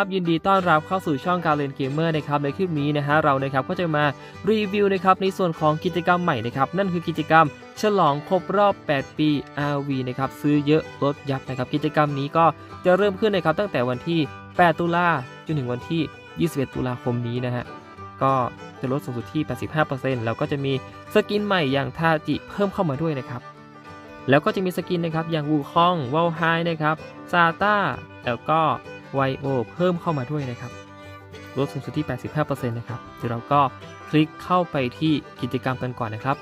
ครับยินดีต้อนรับเข้าสู่ช่องการเล่นเกมเมอร์นะครับในคลิปนี้นะฮะเรานะครับก็จะมารีวิวนะครับในส่วนของกิจกรรมใหม่นะครับนั่นคือกิจกรรม ฉลองครบรอบ 8 ปี RV นะครับซื้อเยอะลดยับนะครับกิจกรรมนี้ก็จะเริ่มขึ้นนะครับตั้งแต่วันที่ 8 ตุลาจนถึงวันที่ 21 ตุลาคมนี้นะฮะก็จะลดสูงสุดที่ 85%แล้วก็จะมีสกินใหม่อย่างทาจิเพิ่มเข้ามาด้วยนะครับแล้วก็จะมีสกินนะครับอย่างวูคองวอลไฮนะครับซาต้าแล้วก็ ไวโอเพิ่มเข้ามาด้วยนะครับลดสูงสุดที่ 85%นะครับเดี๋ยวเราก็คลิกเข้าไปที่กิจกรรมกันก่อนนะครับ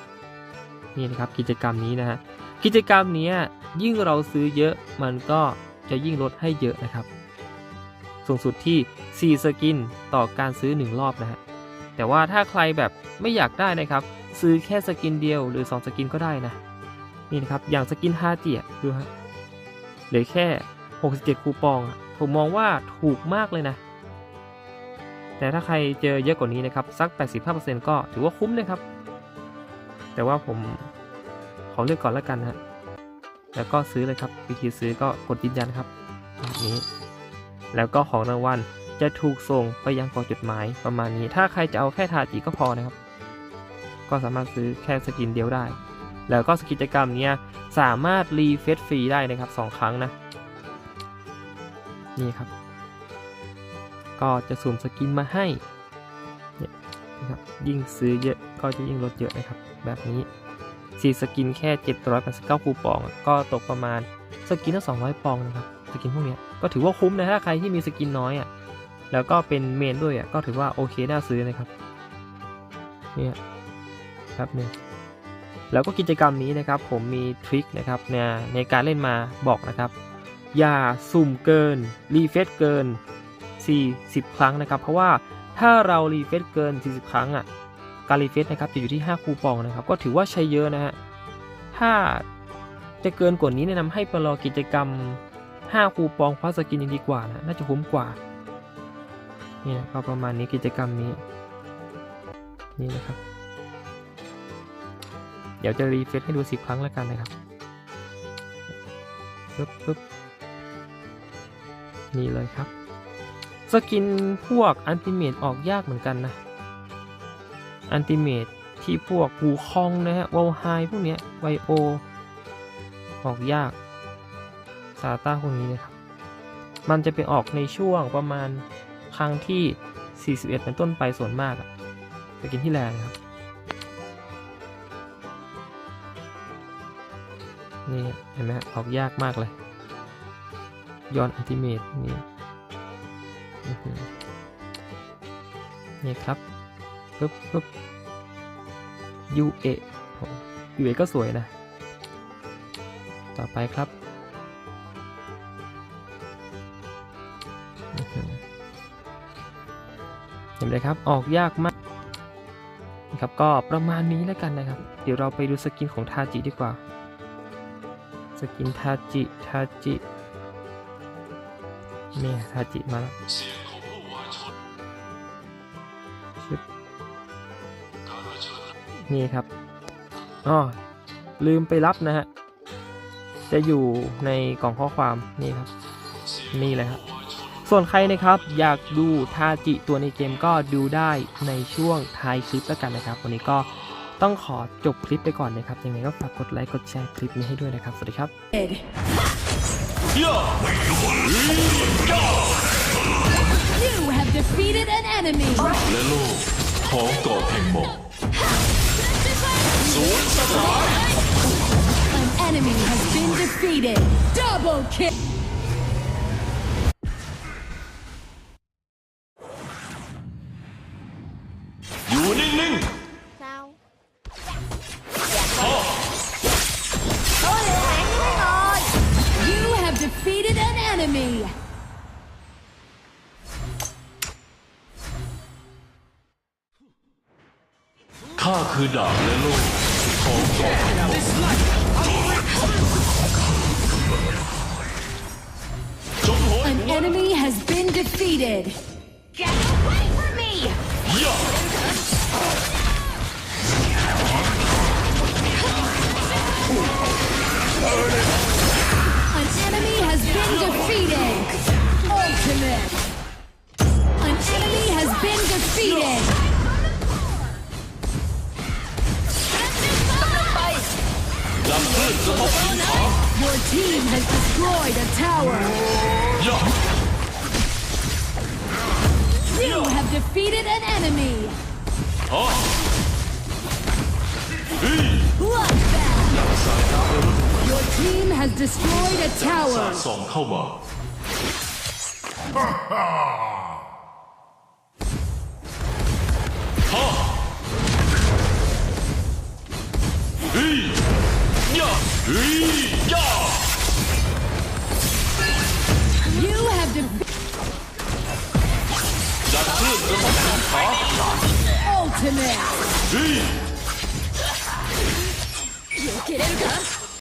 นี่นะครับกิจกรรมนี้นะฮะกิจกรรมเนี้ยยิ่งเราซื้อเยอะมันก็จะยิ่งลดให้เยอะนะครับสูงสุดที่ 4 สกินต่อการซื้อ 1 รอบนะฮะแต่ว่าถ้าใครแบบไม่อยากได้นะครับ ซื้อแค่สกินเดียวหรือ 2 สกินก็ได้นะ นี่นะครับ อย่างสกินฮาเจียดูฮะเหลือแค่ 67 คูปอง ผมมองว่าถูกมากเลยนะ แต่ถ้าใครเจอเยอะกว่านี้นะครับ สัก 85%ก็ถือว่าคุ้มนะครับ แต่ว่าผมขอเลือกก่อนแล้วกันนะฮะ แล้วก็ซื้อเลยครับ วิธีซื้อก็กดยืนยันครับแบบนี้ แล้วก็ของรางวัลจะถูกส่งไปยังกล่องจดหมายประมาณนี้ ถ้าใครจะเอาแค่ทาจิก็พอนะครับ ก็สามารถซื้อแค่สกินเดียวได้ แล้วก็กิจกรรมเนี้ยสามารถรีเฟซฟรีได้นะครับสองครั้งนะ นี่ครับ ก็จะสุ่มสกินมาให้เนี่ยนะครับยิ่งซื้อเยอะก็จะยิ่งลดเยอะนะครับ แบบนี้สีสกินแค่ 789คูปอง ก็ตกประมาณสกินละ200 ปองนะครับสกินพวกนี้ก็ถือว่าคุ้มนะถ้าใครที่มีสกินน้อยอะแล้วก็เป็นเมนด้วยอะก็ถือว่าโอเคน่าซื้อนะครับเนี่ยครับหนึ่งแล้วก็กิจกรรมนี้นะครับผมมีทริคนะครับในในการเล่นมาบอกนะครับ อย่าสุ่มเกิน รีเฟซเกิน 40 ครั้งนะครับ เพราะว่าถ้าเรารีเฟซเกิน 40 ครั้งอะการรีเฟซนะครับจะอยู่ที่ 5 คูปองนะครับ ก็ถือว่าใช้เยอะนะฮะถ้าจะเกินกว่านี้แนะนำให้ไปรอกิจกรรม 5 คูปองคว้าสกินยังดีกว่านะน่าจะคุ้มกว่านี่นะก็ประมาณนี้กิจกรรมนี้ นี่นะครับ เดี๋ยวจะรีเฟซให้ดูสิบครั้งแล้วกันนะครับปึ๊บปึ๊บ นี่เลยครับ สกินพวกอันติเมตออกยากเหมือนกันนะ อันติเมตที่พวกวูคองนะฮะวอลไฮพวกเนี้ยไวโอ ออกยาก ซาต้าพวกนี้นะครับ มันจะไปออกในช่วงประมาณครั้งที่ 41 เป็นต้นไปส่วนมากอะสกินที่แรงนะครับ นี่เห็นไหมออกยากมากเลย ย้อนอัลติเมทนี่นี่ครับปึ๊บปึ๊บ UA โอ้ UA ก็สวยนะ ต่อไปครับเห็นไหมครับ ออกยากมากนะครับก็ประมาณนี้แล้วกันนะครับ เดี๋ยวเราไปดูสกินของทาจิดีกว่า สกินทาจิ ทาจิ เนี่ทาจิมาแล้วชึบนี่ครับอ๋อลืมไปรับนะฮะ จะอยู่ในกล่องข้อความนี่ครับ นี่เลยครับ ส่วนใครนะครับอยากดูทาจิตัวในเกมก็ดูได้ในช่วงท้ายคลิปแล้วกันนะครับ วันนี้ก็ต้องขอจบคลิปไปก่อนนะครับ ยังไงก็ฝากกดไลค์ กดแชร์คลิปนี้ให้ด้วยนะครับ สวัสดีครับ You have defeated an enemy. และโลกของเกาะแห่งหมอก An enemy has been defeated. Double kill. อยู่นิ่ง sao ย An enemy has been defeated. team has destroyed a tower. You have defeated an enemy. Your team has destroyed a tower. Yeah! てめえ。避けれるか？